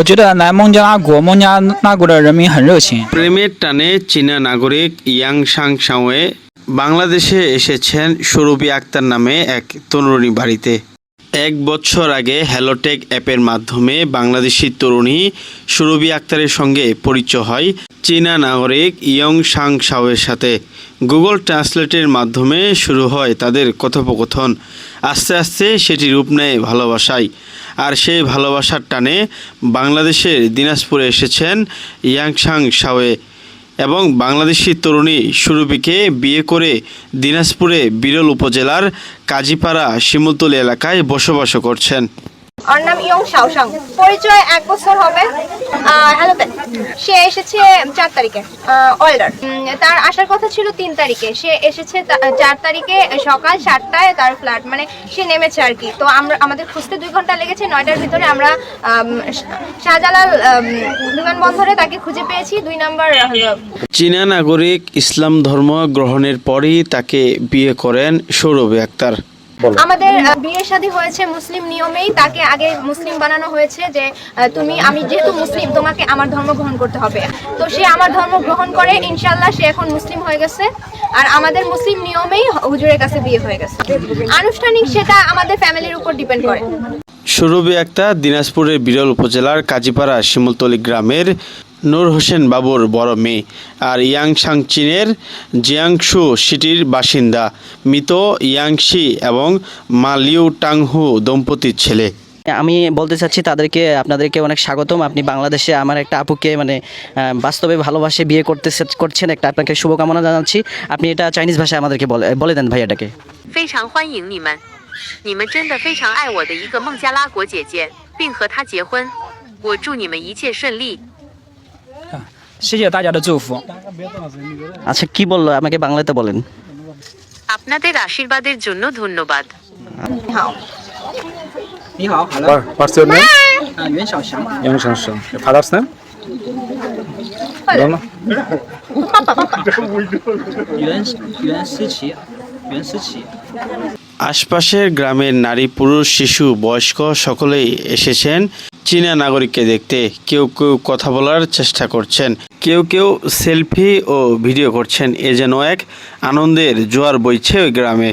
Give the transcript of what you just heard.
我觉得来孟加拉国，孟加拉国的人民很热情。 প্রেমের টানে চীনা নাগরিক ইয়াং সাং সাওয়ে বাংলাদেশে এসেছেন সুরভি আক্তার নামে এক তরুণী বাড়িতে এক বছর আগে হ্যালোটেক অ্যাপের মাধ্যমে বাংলাদেশি তরুণী সুরভি আক্তারের সঙ্গে পরিচয় হয় চীনা নাগরিক ইয়ং সাং সাওয়ের সাথে। গুগল ট্রান্সলেটের মাধ্যমে শুরু হয় তাদের কথোপকথন। আস্তে আস্তে সেটি রূপ নেয় ভালোবাসায়। আর সেই ভালোবাসার টানে বাংলাদেশের দিনাজপুরে এসেছেন ইয়াংসাং সাওয়ে। এবং বাংলাদেশি তরুণী সুরভিকে বিয়ে করে দিনাজপুরে বিরল উপজেলার কাজীপাড়া শিমুলতলি এলাকায় বসবাস করছেন। ওর নাম ইয়ং শাওসাং পরিচয় এক বছর হবে। হ্যালো সে এসেছে চার তারিখে ওয়েল্ডার তার আসার কথা ছিল তিন তারিখে। সে এসেছে চার তারিখে সকাল সাতটায় তার ফ্ল্যাট মানে সে নেমেছে আর কি। তো আমরা আমাদের খুঁজতে দুই ঘণ্টা লেগেছে নয়টার ভিতরে আমরা আম, শাহজালাল বিমানবন্দরে তাকে খুঁজে পেয়েছি। দুই নাম্বার চীনা নাগরিক ইসলাম ধর্ম গ্রহণের পরই তাকে বিয়ে করেন সৌরভী আক্তার। আমাদের বিয়ে শাদী হয়েছে মুসলিম নিয়মেই তাকে আগে মুসলিম বানানো হয়েছে যে তুমি আমি যেহেতু মুসলিম তোমাকে আমার ধর্ম গ্রহণ করতে হবে। তো সে আমার ধর্ম গ্রহণ করে ইনশাল্লাহ সে এখন মুসলিম হয়ে গেছে। আর আমাদের মুসলিম নিয়মেই হুজুরের কাছে বিয়ে হয়ে গেছে। আনুষ্ঠানিক সেটা আমাদের ফ্যামিলির উপর ডিপেন্ড করে। সুরভি একটা দিনাজপুরের বিরল উপজেলার কাজীপাড়া শিমুলতলি গ্রামের নূর হোসেন বাবুর বড় মেয়ে আর ইয়াংসাং চীনের জিয়াংশু সিটির বাসিন্দা মৃত ইয়াংশি এবং মালিউ টাংহু দম্পতির ছেলে আমি বলতে চাচ্ছি তাদেরকে আপনাদেরকে অনেক স্বাগতম আপনি বাংলাদেশে আমার একটা আপুকে মানে আহ, বাস্তবে ভালোবাসে বিয়ে করতে করছেন একটা আপনাকে শুভকামনা জানাচ্ছি আপনি এটা চাইনিজ ভাষায় আমাদেরকে বলে বলে দেন ভাই এটাকে 非常欢迎你们，你们真的非常爱我的一个孟加拉国姐姐，并和她结婚。我祝你们一切顺利。 谢谢大家的祝福。 আচ্ছা কি বললো আমাকে বাংলাতে বলেন আপনাদের আশীর্বাদের জন্য ধন্যবাদ হ্যাঁ 你好，Hello， What, what's your name? 啊，袁小翔， Young Shanshan. Your father's name? Don't know. 袁袁思琪，袁思琪。 আশপাশের গ্রামের নারী পুরুষ শিশু বয়স্ক সকলেই এসেছেন চীনা নাগরিককে দেখতে কেউ কেউ কথা বলার চেষ্টা করছেন, কেউ কেউ সেলফি ও ভিডিও করছেন। এ যেন এক আনন্দের জোয়ার বইছে ওই গ্রামে।